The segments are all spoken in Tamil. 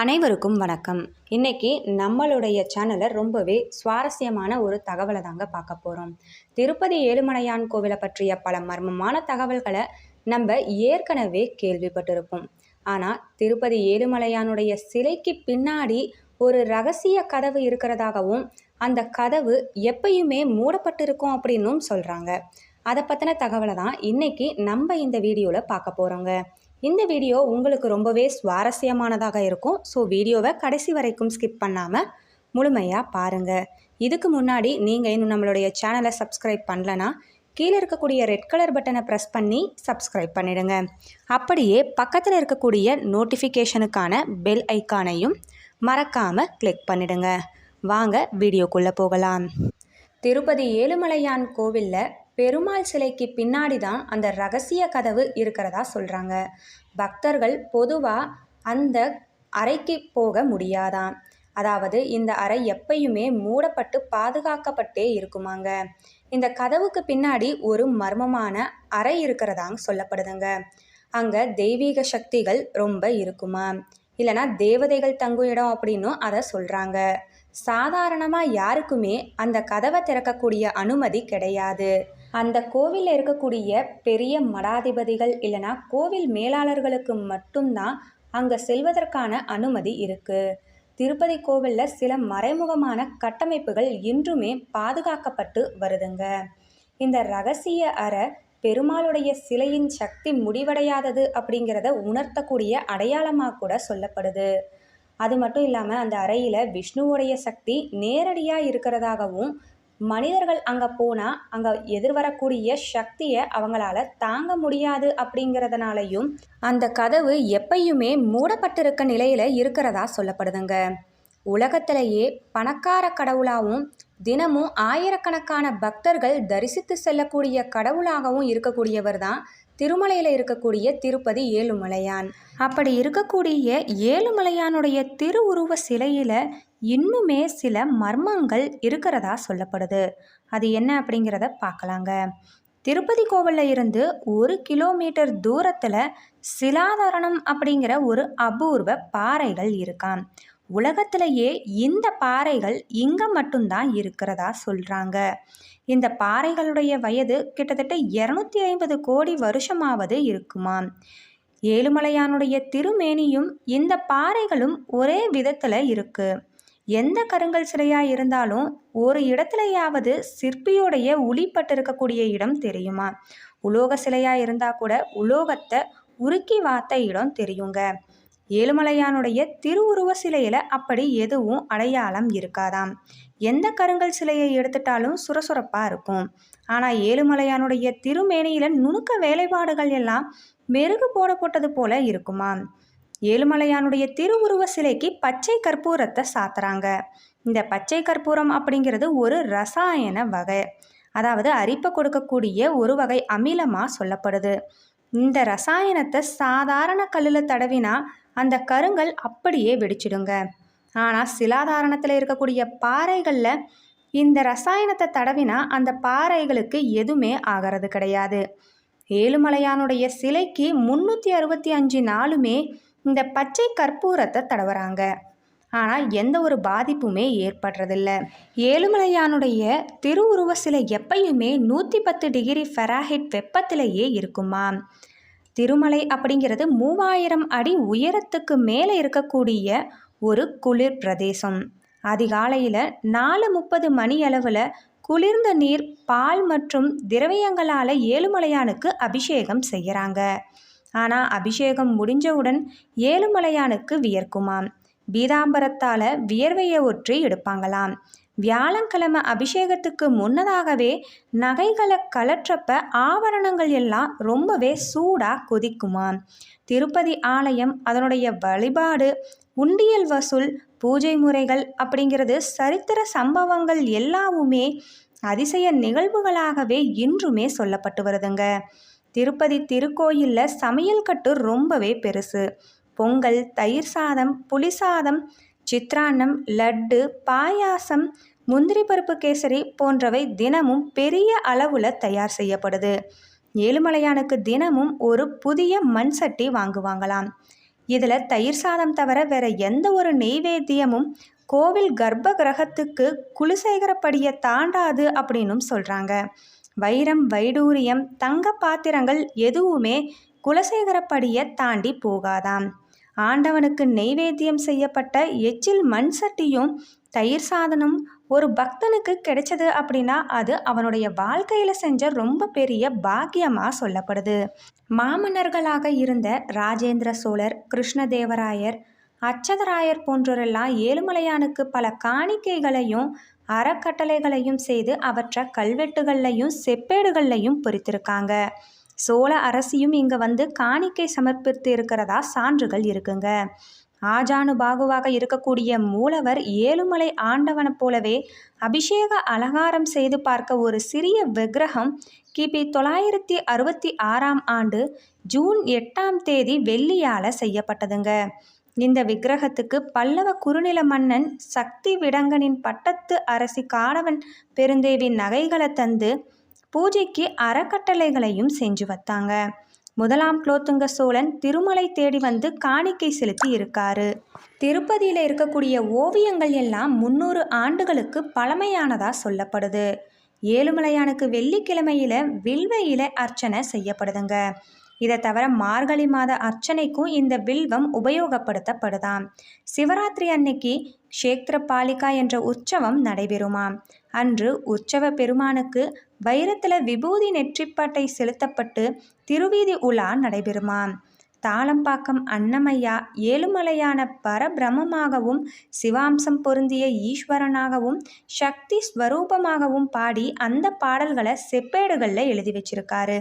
அனைவருக்கும் வணக்கம். இன்னைக்கு நம்மளுடைய சேனலை ரொம்பவே சுவாரஸ்யமான ஒரு தகவலை தாங்க பார்க்க போகிறோம் திருப்பதி ஏழுமலையான் கோவிலை பற்றிய பல மர்மமான தகவல்களை நம்ம ஏற்கனவே கேள்விப்பட்டிருப்போம். ஆனால் திருப்பதி ஏழுமலையானுடைய சிலைக்கு பின்னாடி ஒரு ரகசிய கதவு இருக்கிறதாகவும் அந்த கதவு எப்பயுமே மூடப்பட்டிருக்கும் அப்படின்னும் சொல்கிறாங்க அதை பற்றின தகவலை தான் இன்னைக்கு நம்ம இந்த வீடியோவில் பார்க்க போகிறோங்க இந்த வீடியோ உங்களுக்கு ரொம்பவே சுவாரஸ்யமானதாக இருக்கும். ஸோ வீடியோவை கடைசி வரைக்கும் ஸ்கிப் பண்ணாமல் முழுமையாக பாருங்கள் இதுக்கு முன்னாடி நீங்கள் இன்னும் நம்மளுடைய சேனலை சப்ஸ்கிரைப் பண்ணலனா கீழே இருக்கக்கூடிய ரெட் கலர் பட்டனை ப்ரெஸ் பண்ணி சப்ஸ்கிரைப் பண்ணிடுங்க. அப்படியே பக்கத்தில் இருக்கக்கூடிய நோட்டிஃபிகேஷனுக்கான பெல் ஐக்கானையும் மறக்காமல் கிளிக் பண்ணிடுங்க. வாங்க வீடியோக்குள்ளே போகலாம். திருப்பதி ஏழுமலையான் கோவிலில் பெருமாள் சிலைக்கு பின்னாடி தான் அந்த ரகசிய கதவு இருக்கிறதா சொல்கிறாங்க பக்தர்கள் பொதுவாக அந்த அறைக்கு போக முடியாதாம். அதாவது இந்த அறை எப்பயுமே மூடப்பட்டு பாதுகாக்கப்பட்டே இருக்குமாங்க. இந்த கதவுக்கு பின்னாடி ஒரு மர்மமான அறை இருக்கிறதாங்க சொல்லப்படுதுங்க. அங்கே தெய்வீக சக்திகள் ரொம்ப இருக்குமா? இல்லைனா தேவதைகள் தங்கும் இடம் அப்படின்னும் அதை சொல்கிறாங்க சாதாரணமாக யாருக்குமே அந்த கதவை திறக்கக்கூடிய அனுமதி கிடையாது. அந்த கோவிலில் இருக்கக்கூடிய பெரிய மடாதிபதிகள் இல்லைனா கோவில் மேலாளர்களுக்கு மட்டும்தான் அங்கே செல்வதற்கான அனுமதி இருக்குது திருப்பதி கோவிலில் சில மறைமுகமான கட்டமைப்புகள் இன்றுமே பாதுகாக்கப்பட்டு வருதுங்க. இந்த ரகசிய அறை பெருமாளுடைய சிலையின் சக்தி முடிவடையாதது அப்படிங்கிறத உணர்த்தக்கூடிய அடையாளமாக கூட சொல்லப்படுது. அது மட்டும் இல்லாமல் அந்த அறையில் விஷ்ணுவோடைய சக்தி நேரடியாக இருக்கிறதாகவும் மனிதர்கள் அங்கே போனால் அங்கே எதிர்வரக்கூடிய சக்தியை அவங்களால தாங்க முடியாது அப்படிங்கிறதுனாலையும் அந்த கதவு எப்பயுமே மூடப்பட்டிருக்க நிலையில் இருக்கிறதா சொல்லப்படுதுங்க. உலகத்திலேயே பணக்கார கடவுளாகவும் தினமும் ஆயிரக்கணக்கான பக்தர்கள் தரிசித்து செல்லக்கூடிய கடவுளாகவும் இருக்கக்கூடியவர் தான் திருமலையில் இருக்கக்கூடிய திருப்பதி ஏழுமலையான். அப்படி இருக்கக்கூடிய ஏழுமலையானுடைய திருவுருவ சிலையில் இன்னுமே சில மர்மங்கள் இருக்கிறதா சொல்லப்படுது. அது என்ன அப்படிங்கிறத பார்க்கலாங்க. திருப்பதி கோவிலில் இருந்து ஒரு கிலோமீட்டர் தூரத்தில் சிலாதாரணம் அப்படிங்கிற ஒரு அபூர்வ பாறைகள் இருக்காம். உலகத்திலேயே இந்த பாறைகள் இங்கே மட்டும்தான் இருக்கிறதா சொல்கிறாங்க இந்த பாறைகளுடைய வயது கிட்டத்தட்ட இரநூத்தி ஐம்பது கோடி வருஷமாவது இருக்குமாம் ஏழுமலையானுடைய திருமேனியும் இந்த பாறைகளும் ஒரே விதத்தில் இருக்குது எந்த கருங்கல் சிலையாக இருந்தாலும் ஒரு இடத்துலையாவது சிற்பியோடைய உளிப்பட்டிருக்கக்கூடிய இடம் தெரியுமா? உலோக சிலையாக இருந்தால் கூட உலோகத்தை உருக்கி வாத்த இடம் தெரியுங்க. ஏழுமலையானுடைய திருவுருவ சிலையில் அப்படி எதுவும் அடையாளம் இருக்காதாம். எந்த கருங்கல் சிலையை எடுத்துட்டாலும் சுரசுரப்பாக இருக்கும். ஆனால் ஏழுமலையானுடைய திருமேனியில் நுணுக்க வேலைப்பாடுகள் எல்லாம் மெருகு போடப்பட்டது போல இருக்குமாம். ஏழுமலையானுடைய திருவுருவ சிலைக்கு பச்சை கற்பூரத்தை சாத்துறாங்க. இந்த பச்சை கற்பூரம் அப்படிங்கிறது ஒரு ரசாயன வகை. அதாவது அரிப்பை கொடுக்கக்கூடிய ஒரு வகை அமிலமாக சொல்லப்படுது. இந்த ரசாயனத்தை சாதாரண கல்லில் தடவினா அந்த கருங்கல் அப்படியே வெடிச்சிடுங்க. ஆனால் சிலாதாரணத்தில் இருக்கக்கூடிய பாறைகளில் இந்த ரசாயனத்தை தடவினா அந்த பாறைகளுக்கு எதுவுமே ஆகிறது கிடையாது. ஏழுமலையானுடைய சிலைக்கு முந்நூற்றி அறுபத்தி அஞ்சு நாளுமே இந்த பச்சை கற்பூரத்தை தடவுறாங்க. ஆனால் எந்த ஒரு பாதிப்புமே ஏற்படுறதில்ல. ஏழுமலையானுடைய திருவுருவ சிலை எப்பயுமே நூற்றி பத்து டிகிரி ஃபெராஹிட் வெப்பத்திலேயே இருக்குமா திருமலை அப்படிங்கிறது மூவாயிரம் அடி உயரத்துக்கு மேலே இருக்கக்கூடிய ஒரு குளிர் பிரதேசம். அதிகாலையில் நாலு முப்பது மணி அளவில் குளிர்ந்த நீர் பால் மற்றும் திரவியங்களால் ஏழுமலையானுக்கு அபிஷேகம் செய்கிறாங்க ஆனால் அபிஷேகம் முடிஞ்சவுடன் ஏழுமலையானுக்கு வியர்க்குமாம். பீதாம்பரத்தால் வியர்வையை ஒற்றி எடுப்பாங்களாம். வியாழக்கிழமை அபிஷேகத்துக்கு முன்னதாகவே நகைகளை கலற்றப்ப ஆவரணங்கள் எல்லாம் ரொம்பவே சூடாக கொதிக்குமாம் திருப்பதி ஆலயம் அதனுடைய வழிபாடு உண்டியல் வசூல் பூஜை முறைகள் அப்படிங்கிறது சரித்திர சம்பவங்கள் எல்லாவுமே அதிசய நிகழ்வுகளாகவே இன்றுமே சொல்லப்பட்டு வருதுங்க. திருப்பதி திருக்கோயிலில் சமையல் கட்டு ரொம்பவே பெருசு. பொங்கல் தயிர் சாதம் புளி சாதம் சித்ரான்னம் லட்டு பாயாசம் முந்திரி பருப்பு கேசரி போன்றவை தினமும் பெரிய அளவில் தயார் செய்யப்படுது. ஏழுமலையானுக்கு தினமும் ஒரு புதிய மண் சட்டி வாங்குவாங்களாம். இதில் தயிர் சாதம் தவிர வேற எந்த ஒரு நெய்வேத்தியமும் கோவில் கர்ப்ப கிரகத்துக்கு குலசேகரப்படியை தாண்டாது அப்படின்னும் சொல்கிறாங்க வைரம் வைடூரியம் தங்க பாத்திரங்கள் எதுவுமே குலசேகரப்படியை தாண்டி போகாதாம். ஆண்டவனுக்கு நெய்வேத்தியம் செய்யப்பட்ட எச்சில் மண் சட்டியும் தயிர் சாதனம் ஒரு பக்தனுக்கு கிடைச்சது அப்படின்னா அது அவனுடைய வாழ்க்கையில் செஞ்ச ரொம்ப பெரிய பாக்கியமாக சொல்லப்படுது. மாமன்னர்களாக இருந்த ராஜேந்திர சோழர் கிருஷ்ணதேவராயர் அச்சதராயர் போன்றோரெல்லாம் ஏழுமலையானுக்கு பல காணிக்கைகளையும் அறக்கட்டளைகளையும் செய்து அவற்றை கல்வெட்டுகள்லையும் செப்பேடுகள்லையும் பொறித்திருக்காங்க. சோழ அரசியும் இங்கே வந்து காணிக்கை சமர்ப்பித்து இருக்கிறதா சான்றுகள் இருக்குங்க. ஆஜானு பாகுவாக இருக்கக்கூடிய மூலவர் ஏழுமலை ஆண்டவனை போலவே அபிஷேக அலங்காரம் செய்து பார்க்க ஒரு சிறிய விக்கிரகம் கிபி தொள்ளாயிரத்தி அறுபத்தி ஆறாம் ஆண்டு ஜூன் எட்டாம் தேதி வெள்ளியால் செய்யப்பட்டதுங்க. இந்த விக்கிரகத்துக்கு பல்லவ குறுநில மன்னன் சக்தி விடங்கனின் பட்டத்து அரசி காணவன் பெருந்தேவின் நகைகளை தந்து பூஜைக்கு அறக்கட்டளைகளையும் செஞ்சு வைத்தாங்க. முதலாம் குலோத்துங்க சோழன் திருமலை தேடி வந்து காணிக்கை செலுத்தி இருக்காரு. திருப்பதியில் இருக்கக்கூடிய ஓவியங்கள் எல்லாம் முன்னூறு ஆண்டுகளுக்கு பழமையானதாக சொல்லப்படுது. ஏழுமலையானுக்கு வெள்ளிக்கிழமையில் வில்வ இலை அர்ச்சனை செய்யப்படுதுங்க. இதை தவிர மார்கழி மாத அர்ச்சனைக்கும் இந்த வில்வம் உபயோகப்படுத்தப்படுதாம். சிவராத்திரி அன்னைக்கு க்ஷேத்திர பாலிகா என்ற உற்சவம் நடைபெறுமாம். அன்று உற்சவ பெருமானுக்கு வைரத்தில் விபூதி நெற்றிப்பாட்டை செலுத்தப்பட்டு திருவீதி உலா நடைபெறுமாம். தாளம்பாக்கம் அன்னமையா ஏழுமலையான பரபிரமமாகவும் சிவாம்சம் பொருந்திய ஈஸ்வரனாகவும் சக்தி ஸ்வரூபமாகவும் பாடி அந்த பாடல்களை செப்பேடுகளில் எழுதி வச்சிருக்காரு.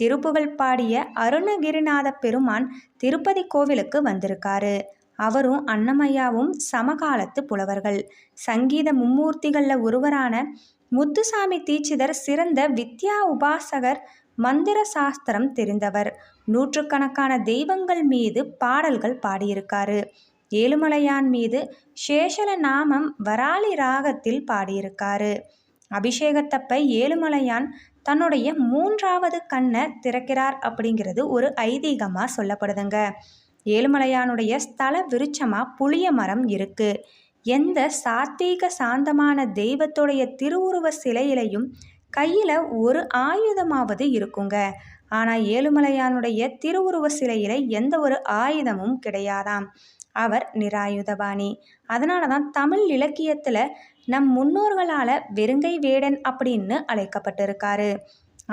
திருப்புகழ் பாடிய அருணகிரிநாத பெருமான் திருப்பதி கோவிலுக்கு வந்திருக்காரு. அவரும் அன்னமையாவும் சமகாலத்து புலவர்கள். சங்கீத மும்மூர்த்திகளில் ஒருவரான முத்துசாமி தீட்சிதர் சிறந்த வித்யா உபாசகர் மந்திர சாஸ்திரம் தெரிந்தவர். நூற்றுக்கணக்கான தெய்வங்கள் மீது பாடல்கள் பாடியிருக்காரு. ஏழுமலையான் மீது சேஷல நாமம் வராளி ராகத்தில் பாடியிருக்காரு. அபிஷேகத்தப்பை ஏழுமலையான் தன்னுடைய மூன்றாவது கண்ணை திறக்கிறார் அப்படிங்கிறது ஒரு ஐதீகமாக சொல்லப்படுதுங்க. ஏழுமலையானுடைய ஸ்தல விருட்சமாக புளிய மரம் இருக்குது எந்த சாத்வீக சாந்தமான தெய்வத்துடைய திருவுருவ சிலையிலையும் கையில் ஒரு ஆயுதமாவது இருக்குங்க. ஆனால் ஏழுமலையானுடைய திருவுருவ சிலையில் எந்த ஒரு ஆயுதமும் கிடையாதாம். அவர் நிராயுதபாணி. அதனால தான் தமிழ் இலக்கியத்தில் நம் முன்னோர்களால் வெறுங்கை வேடன் அப்படின்னு அழைக்கப்பட்டிருக்காரு.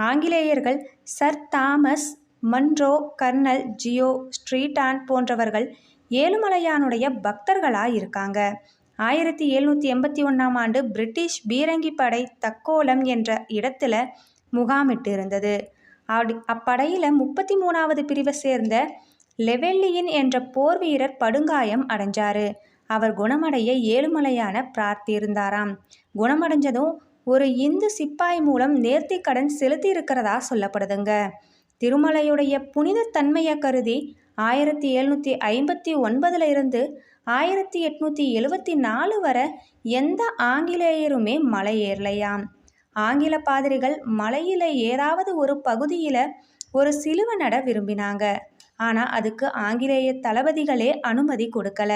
ஆங்கிலேயர்கள் சர் தாமஸ் மன்ரோ கர்னல் ஜியோ ஸ்ட்ரீட்டான் போன்றவர்கள் ஏழுமலையானுடைய பக்தர்களாக இருக்காங்க. ஆயிரத்தி எழுநூற்றி எண்பத்தி ஒன்றாம் ஆண்டு பிரிட்டிஷ் பீரங்கி படை தக்கோலம் என்ற இடத்துல முகாமிட்டு இருந்தது அப்படையில் முப்பத்தி மூணாவது பிரிவை சேர்ந்த லெவெல்லியின் என்ற போர் வீரர் படுங்காயம் அடைஞ்சாரு. அவர் குணமடைய ஏழுமலையான பிரார்த்தியிருந்தாராம். குணமடைஞ்சதும் ஒரு இந்து சிப்பாய் மூலம் நேர்த்தி கடன் செலுத்தி இருக்கிறதா சொல்லப்படுதுங்க. திருமலையுடைய புனித தன்மையை கருதி ஆயிரத்தி எழுநூற்றி ஐம்பத்தி ஒன்பதுல இருந்து ஆயிரத்தி எட்நூற்றி எழுவத்தி நாலு வரை எந்த ஆங்கிலேயருமே மலை ஏறலையாம். ஆங்கில பாதிரிகள் மலையில் ஏதாவது ஒரு பகுதியில் ஒரு சிலுவை நட விரும்பினாங்க. ஆனால் அதுக்கு ஆங்கிலேய தளபதிகளே அனுமதி கொடுக்கல.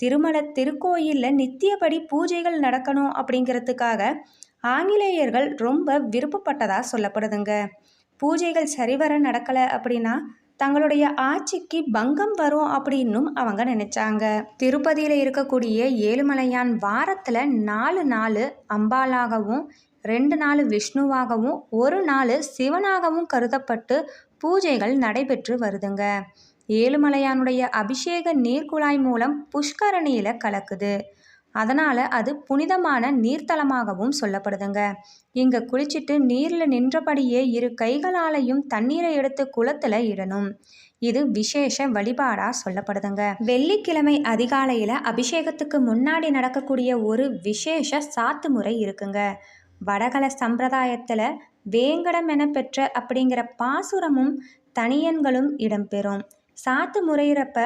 திருமல திருக்கோயிலில் நித்தியபடி பூஜைகள் நடக்கணும் அப்படிங்கிறதுக்காக ஆங்கிலேயர்கள் ரொம்ப விருப்பப்பட்டதாக சொல்லப்படுதுங்க. பூஜைகள் சரிவர நடக்கலை அப்படின்னா தங்களுடைய ஆட்சிக்கு பங்கம் வரும் அப்படின்னும் அவங்க நினைச்சாங்க. திருப்பதியில் இருக்கக்கூடிய ஏழுமலையான் வாரத்தில் நாலு நாள் அம்பாலாகவும் ரெண்டு நாள் விஷ்ணுவாகவும் ஒரு நாள் சிவனாகவும் கருதப்பட்டு பூஜைகள் நடைபெற்று வருதுங்க. ஏழுமலையானுடைய அபிஷேக நீர்க்குழாய் மூலம் புஷ்கரணியில் கலக்குது. அதனால் அது புனிதமான நீர்த்தலமாகவும் சொல்லப்படுதுங்க. இங்கே குளிச்சுட்டு நீரில் நின்றபடியே இரு கைகளாலையும் தண்ணீரை எடுத்து குளத்தில் இடணும். இது விசேஷ வழிபாடாக சொல்லப்படுதுங்க. வெள்ளிக்கிழமை அதிகாலையில் அபிஷேகத்துக்கு முன்னாடி நடக்கக்கூடிய ஒரு விசேஷ சாத்து முறை இருக்குங்க. வடகல சம்பிரதாயத்தில் வேங்கடம் என பெற்ற அப்படிங்கிற பாசுரமும் தனியன்களும் இடம்பெறும். சாத்து முறையிறப்ப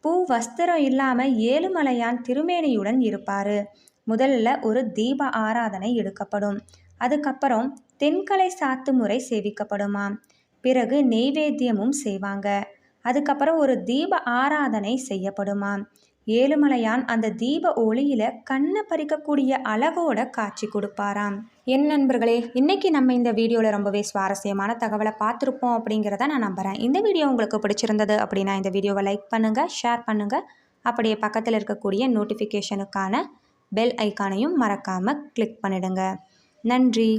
பூ வஸ்திரம் இல்லாமல் ஏழுமலையான் திருமேனியுடன் இருப்பார். முதல்ல ஒரு தீப ஆராதனை எடுக்கப்படும். அதுக்கப்புறம் தென்கலை சாத்து முறை சேவிக்கப்படுமாம். பிறகு நெய்வேத்தியமும் செய்வாங்க. அதுக்கப்புறம் ஒரு தீப ஆராதனை செய்யப்படுமாம். ஏழுமலையான் அந்த தீப ஒளியில கண்ணை பறிக்கக்கூடிய அழகோட காட்சி கொடுப்பாராம். என் நண்பர்களே இன்றைக்கி நம்ம இந்த வீடியோவில் ரொம்பவே சுவாரஸ்யமான தகவலை பார்த்துருப்போம் அப்படிங்கிறத நான் நம்புகிறேன் இந்த வீடியோ உங்களுக்கு பிடிச்சிருந்தது அப்படின்னா இந்த வீடியோவை லைக் பண்ணுங்கள் ஷேர் பண்ணுங்கள் அப்படியே பக்கத்தில் இருக்கக்கூடிய நோட்டிஃபிகேஷனுக்கான பெல் ஐக்கானையும் மறக்காமல் கிளிக் பண்ணிடுங்க. நன்றி.